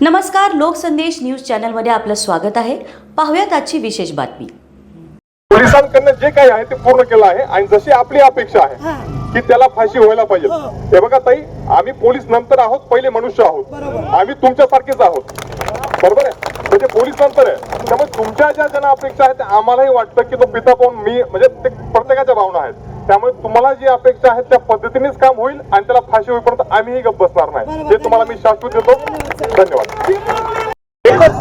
नमस्कार लोकसंदेश न्यूज चॅनलमध्ये आपलं स्वागत आहे. पाहूयात आजची विशेष बातमी. पोलिसांकडनं जे काही आहे ते पूर्ण केलं आहे आणि जशी आपली अपेक्षा आहे की त्याला फाशी व्हायला पाहिजे. हे. बघा ताई आम्ही पोलीस नंतर आहोत पहिले मनुष्य आहोत. आम्ही तुमच्यासारखेच आहोत. बरोबर आहे? म्हणजे पोलीस नंतर आहे. त्यामुळे तुमच्या ज्या ज्यांना अपेक्षा आहेत आम्हालाही वाटतं की तो पिता पाहून मी म्हणजे ते प्रत्येकाच्या भावना आहेत. त्यामुळे तुम्हाला जी अपेक्षा आहे त्या पद्धतीनेच काम होईल आणि त्याला फाशी होईपर्यंत आम्हीही गप्प बसणार नाही. हे तुम्हाला मी शाश्वत देतो धन्यवाद.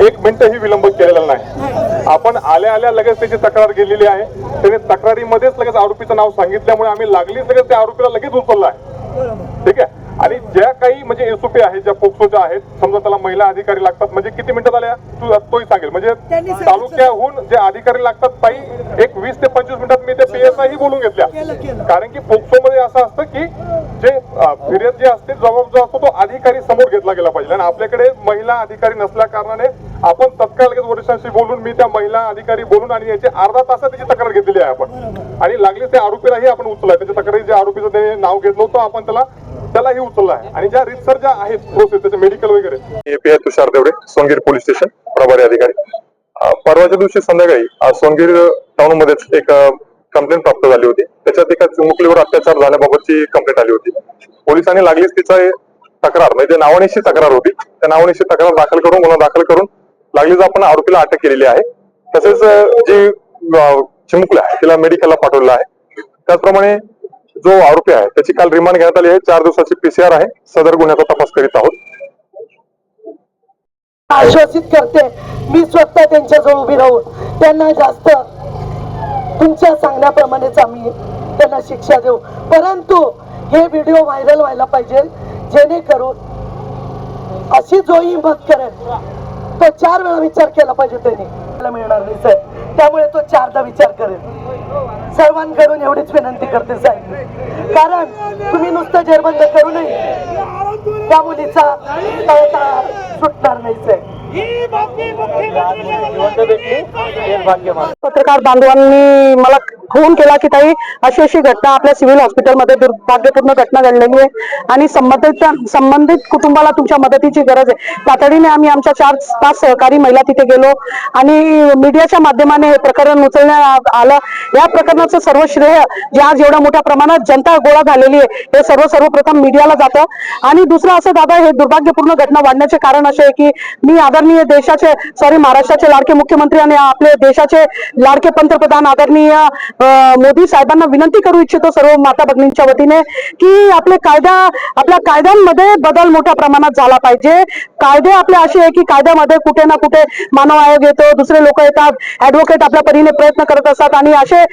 एक- मिनिटही विलंब केलेला नाही. आपण आल्या आल्या लगेच त्याची तक्रार गेलेली आहे. त्याने तक्रारीमध्येच लगेच आरोपीचं नाव सांगितल्यामुळे आम्ही लागलीच लगेच त्या आरोपीला लगेच उचलला आहे. ठीक आहे? आणि ज्या काही म्हणजे एसओपी आहेत ज्या पोक्सोच्या आहेत समजा त्याला महिला अधिकारी लागतात म्हणजे किती मिनिटात आल्या तू तोही सांगेल. म्हणजे. तालुक्याहून जे अधिकारी लागतात ताई एक वीस ते पंचवीस मिनिटात मी त्या पीएसआय बोलून घेतल्या. कारण की पोक्सो मध्ये असं असतं की जे फिर्याद जे असते जबाब जो असतो तो अधिकारी समोर घेतला गेला पाहिजे. आणि आपल्याकडे महिला अधिकारी नसल्या कारणाने आपण तत्काळ लगेच वरिष्ठांशी बोलून मी त्या महिला अधिकारी बोलून आणि याची अर्धा तासात त्याची तक्रार घेतलेली आहे आपण. आणि लागली त्या आरोपीलाही आपण उचललाय त्याच्या तक्रारी जे आरोपीचं ते नाव घेतलं होतं आपण त्याला त्यालाही उचललं आहे आणि ज्या रितसर ज्या आहेत प्रोसेस त्याचे मेडिकल वगैरे. API Tushar Devde Songir police station प्रभारी अधिकारी. परवाच्या दिवशी संध्याकाळी सोंगीर सोनगीर टाउन मध्येच एक कंप्लेंट प्राप्त झाली होती. त्याच्यात एका चिमुकलीवर अत्याचार झाल्याबाबतची कंप्लेंट आली होती. पोलिसांनी लागलीच तिचा तक्रार म्हणजे नावानिशी तक्रार होती त्या नावणीशी तक्रार दाखल करून गुन्हा दाखल करून लागलीच आपण आरोपीला अटक केलेली आहे. तसेच जी चिमुकली आहे तिला मेडिकलला पाठवलेलं आहे. त्याचप्रमाणे जो आरोपी आहे त्याची काल रिमांड घेण्यात आली आहे. चार दिवसाची पीसीआर आहे. सदर गुन्ह्याचा तपास करीत आहोत. आश्वासित करते मी स्वतः त्यांच्याजवळ उभी राहून त्यांना जास्त तुमच्या सांगण्याप्रमाणेच आम्ही त्यांना शिक्षा देऊ. परंतु हे व्हिडिओ व्हायरल व्हायला पाहिजे जेणेकरून अशी जो हिंमत करेल तो चार वेळा विचार केला पाहिजे त्यांनी. मिळणार नाही साहेब त्यामुळे तो चारदा विचार करेल. सर्वांकडून एवढीच विनंती करते साहेब. कारण तुम्ही नुसतं जेरबंद करू नये. त्या मुलीचा सुटणार नाही साहेब. पत्रकार बांधवांनी मला फोन केला की ताई अशी अशी घटना आपल्या सिव्हिल हॉस्पिटलमध्ये दुर्भाग्यपूर्ण घटना घडलेली आहे आणि संबंधित संबंधित कुटुंबाला तुमच्या मदतीची गरज आहे. तातडीने आम्ही आमच्या चार पाच सहकारी महिला तिथे गेलो आणि मीडियाच्या माध्यमाने हे प्रकरण उचलण्यात आलं. या प्रकरणाचं सर्व श्रेय जे आज एवढ्या मोठ्या प्रमाणात जनता गोळा झालेली आहे हे सर्व सर्वप्रथम मीडियाला जातं. आणि दुसरं असं दादा हे दुर्भाग्यपूर्ण घटना वाढण्याचे कारण असे आहे की मी आदरणीय देश देशाचे सॉरी महाराष्ट्राचे लाडके मुख्यमंत्री आणि आपले देशाचे लाडके पंतप्रधान आदरणीय मोदी साहेबांना विनंती करू इच्छितो सर्व माता भगिनींच्या वतीने की आपले कायदा आपल्या कायद्यांमध्ये बदल मोठ्या प्रमाणात झाला पाहिजे. कायदे आपले असे आहे की कायद्यामध्ये कुठे ना कुठे मानव आयोग येतो दुसरे लोक येतात ऍडव्होकेट आपल्या परीने प्रयत्न करत असतात आणि असे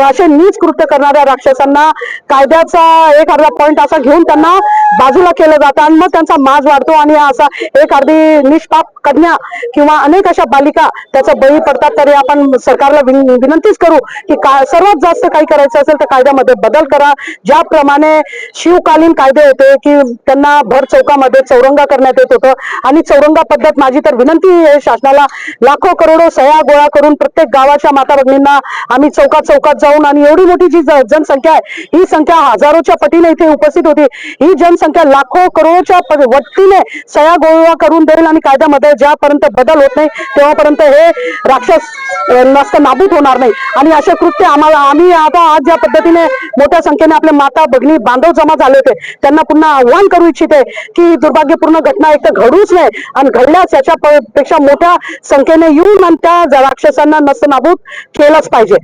असे नीच कृत्य करणाऱ्या राक्षसांना कायद्याचा एक अर्धा पॉईंट असा घेऊन त्यांना बाजूला केलं जातं आणि मग त्यांचा माज वाढतो आणि असा एक अर्धी निष्पाप कन्या किंवा अनेक अशा बालिका त्याचा बळी पडतात तरी आपण सरकारला विनंतीच करू की सर्वात जास्त काही करायचं असेल तर कायद्यामध्ये बदल करा. ज्याप्रमाणे शिवकालीन कायदे होते की त्यांना भर चौकामध्ये चौरंगा करण्यात येत होतं. आणि चौरंगा पद्धत माझी तर विनंती आहे शासनाला. लाखो करोडो सह्या गोळा करून प्रत्येक गावाच्या माता भगिनींना आम्ही चौकात चौकात जाऊन आणि एवढी मोठी जी जनसंख्या आहे ही संख्या हजारोच्या पटीने इथे उपस्थित होती. ही जनसंख्या लाखो करोडच्या वतीने वट्टीने सह्या गोळा करून देईल आणि कायद्यामध्ये ज्यापर्यंत बदल होत नाही तेव्हापर्यंत हे राक्षस अ, नाबूद होणार नाही. आणि असे कृत्य आम्हाला आम्ही आता आज ज्या पद्धतीने मोठ्या संख्येने आपले माता भगिनी बांधव जमा झाले होते त्यांना पुन्हा आव्हान करू इच्छिते की दुर्भाग्यपूर्ण घटना एक तर घडूच नाही आणि घडल्यास याच्या पेक्षा मोठ्या संख्येने येऊन आणि त्या राक्षसांना नसत नाबूद केलंच पाहिजे.